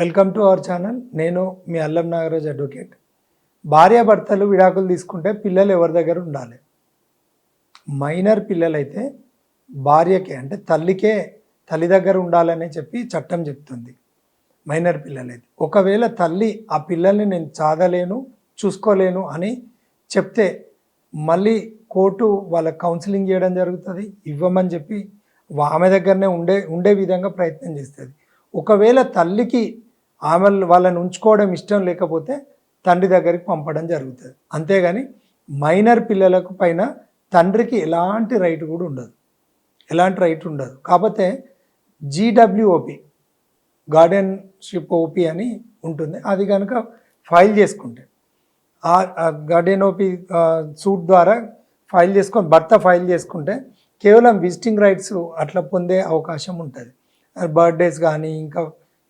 Welcome to our channel. నేను మీ అల్లం Nagaraj advocate. భార్యాభర్తలు విడాకులు తీసుకుంటే పిల్లలు ఎవరి దగ్గర ఉండాలి? మైనర్ పిల్లలైతే భార్యకే అంటే తల్లికే తల్లి దగ్గర ఉండాలని చెప్పి చట్టం చెప్తుంది మైనర్ పిల్లలైతే. ఒకవేళ తల్లి ఆ పిల్లల్ని నేను చాదలేను చూసుకోలేను అని చెప్తే మళ్ళీ కోర్టు వాళ్ళ కౌన్సిలింగ్ చేయడం జరుగుతుంది ఇవ్వమని చెప్పి ఆమె దగ్గరనే ఉండే ఉండే విధంగా ప్రయత్నం చేస్తుంది. ఒకవేళ తల్లికి ఆమె వాళ్ళని ఉంచుకోవడం ఇష్టం లేకపోతే తండ్రి దగ్గరికి పంపడం జరుగుతుంది. అంతేగాని మైనర్ పిల్లలకు పైన తండ్రికి ఎలాంటి రైట్ కూడా ఉండదు. ఎలాంటి రైట్ ఉండదు. కాకపోతే జీడబ్ల్యూఓపి గార్డెన్షిప్ ఓపీ అని ఉంటుంది. అది కనుక ఫైల్ చేసుకుంటే ఆ గార్డెన్ ఓపీ సూట్ ద్వారా ఫైల్ చేసుకొని భర్త ఫైల్ చేసుకుంటే కేవలం విజిటింగ్ రైట్స్ అట్లా పొందే అవకాశం ఉంటుంది. బర్త్డేస్ కానీ ఇంకా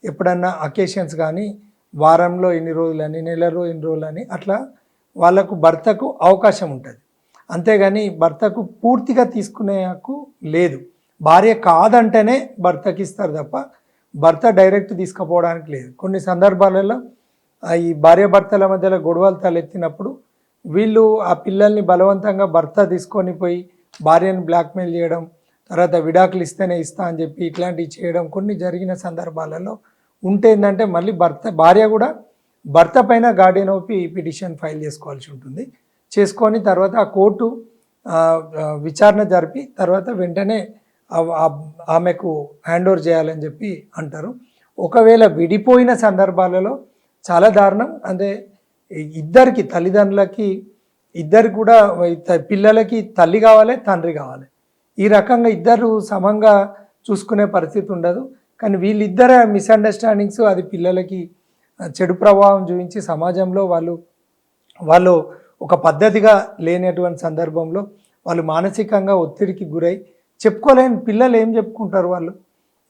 ఎప్పుడన్నా అకేషన్స్ కానీ వారంలో ఎన్ని రోజులని నెలలో ఎన్ని రోజులని అట్లా వాళ్ళకు భర్తకు అవకాశం ఉంటుంది. అంతేగాని భర్తకు పూర్తిగా తీసుకునే హక్కు లేదు. భార్య కాదంటేనే భర్తకి ఇస్తారు తప్ప భర్త డైరెక్ట్ తీసుకుపోవడానికి లేదు. కొన్ని సందర్భాలలో ఈ భార్య భర్తల మధ్యలో గొడవలు తలెత్తినప్పుడు వీళ్ళు ఆ పిల్లల్ని బలవంతంగా భర్త తీసుకొని పోయి భార్యను బ్లాక్మెయిల్ చేయడం తర్వాత విడాకులు ఇస్తేనే ఇస్తా అని చెప్పి ఇట్లాంటివి చేయడం కొన్ని జరిగిన సందర్భాలలో ఉంటే ఏంటంటే మళ్ళీ భర్త భార్య కూడా భర్త పైన గార్డియన్ ఓపి పిటిషన్ ఫైల్ చేసుకోవాల్సి ఉంటుంది. చేసుకొని తర్వాత ఆ కోర్టు విచారణ జరిపి తర్వాత వెంటనే ఆమెకు హ్యాండ్ ఓవర్ చేయాలని చెప్పి అంటారు. ఒకవేళ విడిపోయిన సందర్భాలలో చాలా దారుణం. అంటే ఇద్దరికి తల్లిదండ్రులకి ఇద్దరు కూడా పిల్లలకి తల్లి కావాలి తండ్రి కావాలి. ఈ రకంగా ఇద్దరు సమంగా చూసుకునే పరిస్థితి ఉండదు. కానీ వీళ్ళిద్దరే మిస్అండర్స్టాండింగ్స్ అది పిల్లలకి చెడు ప్రభావం చూపించి సమాజంలో వాళ్ళు వాళ్ళు ఒక పద్ధతిగా లేనటువంటి సందర్భంలో వాళ్ళు మానసికంగా ఒత్తిడికి గురై చెప్పుకోలేని పిల్లలు ఏం చెప్పుకుంటారు వాళ్ళు?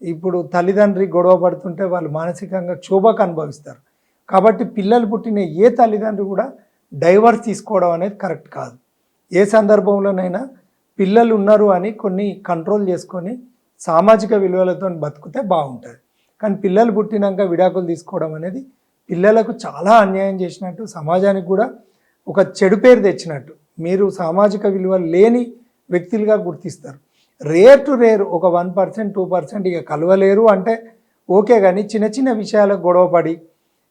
ఇప్పుడు తల్లిదండ్రి గొడవ పడుతుంటే వాళ్ళు మానసికంగా క్షోభకు అనుభవిస్తారు. కాబట్టి పిల్లలు పుట్టిన ఏ తల్లిదండ్రి కూడా డైవర్స్ తీసుకోవడం అనేది కరెక్ట్ కాదు. ఏ సందర్భంలోనైనా పిల్లలు ఉన్నారు అని కొన్ని కంట్రోల్ చేసుకొని సామాజిక విలువలతో బతికితే బాగుంటుంది. కానీ పిల్లలు పుట్టినాక విడాకులు తీసుకోవడం అనేది పిల్లలకు చాలా అన్యాయం చేసినట్టు సమాజానికి కూడా ఒక చెడు పేరు తెచ్చినట్టు మీరు సామాజిక విలువలు లేని వ్యక్తులుగా గుర్తిస్తారు. రేర్ టు రేర్ ఒక వన్ పర్సెంట్ టూ పర్సెంట్ ఇక కలవలేరు అంటే ఓకే కానీ చిన్న చిన్న విషయాలకు గొడవపడి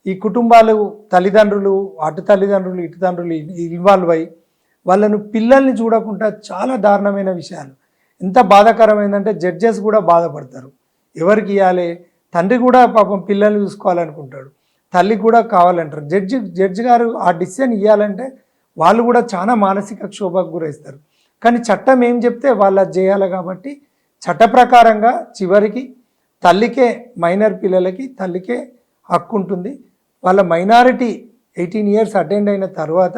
ఈ కుటుంబాలు తల్లిదండ్రులు అటు తల్లిదండ్రులు ఇటు తండ్రులు ఇన్వాల్వ్ అయ్యి వాళ్ళను పిల్లల్ని చూడకుండా చాలా దారుణమైన విషయాలు. ఎంత బాధాకరమైందంటే జడ్జెస్ కూడా బాధపడతారు. ఎవరికి ఇవ్వాలి తండ్రి కూడా పాపం పిల్లల్ని చూసుకోవాలనుకుంటాడు. తల్లి కూడా కావాలంటారు. జడ్జి జడ్జి గారు ఆ డిసిషన్ ఇవ్వాలంటే వాళ్ళు కూడా చాలా మానసిక క్షోభకు గురవుతారు కానీ చట్టం ఏం చెప్తే వాళ్ళు అది చేయాలి కాబట్టి చట్ట ప్రకారంగా చివరికి తల్లికే మైనర్ పిల్లలకి తల్లికే హక్కు ఉంటుంది. వాళ్ళ మైనారిటీ ఎయిటీన్ ఇయర్స్ అటెండ్ అయిన తర్వాత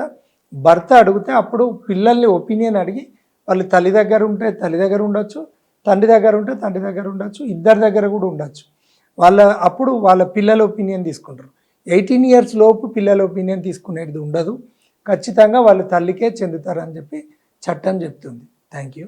భర్త అడిగితే అప్పుడు పిల్లల్ని ఒపీనియన్ అడిగి వాళ్ళు తల్లి దగ్గర ఉంటే తల్లి దగ్గర ఉండొచ్చు తండ్రి దగ్గర ఉంటే తండ్రి దగ్గర ఉండొచ్చు ఇద్దరి దగ్గర కూడా ఉండొచ్చు. వాళ్ళ అప్పుడు వాళ్ళ పిల్లల ఒపీనియన్ తీసుకుంటారు. ఎయిటీన్ ఇయర్స్ లోపు పిల్లల ఒపీనియన్ తీసుకునేది ఉండదు. ఖచ్చితంగా వాళ్ళు తల్లికే చెందుతారని చెప్పి చట్టం చెప్తుంది. Thank you.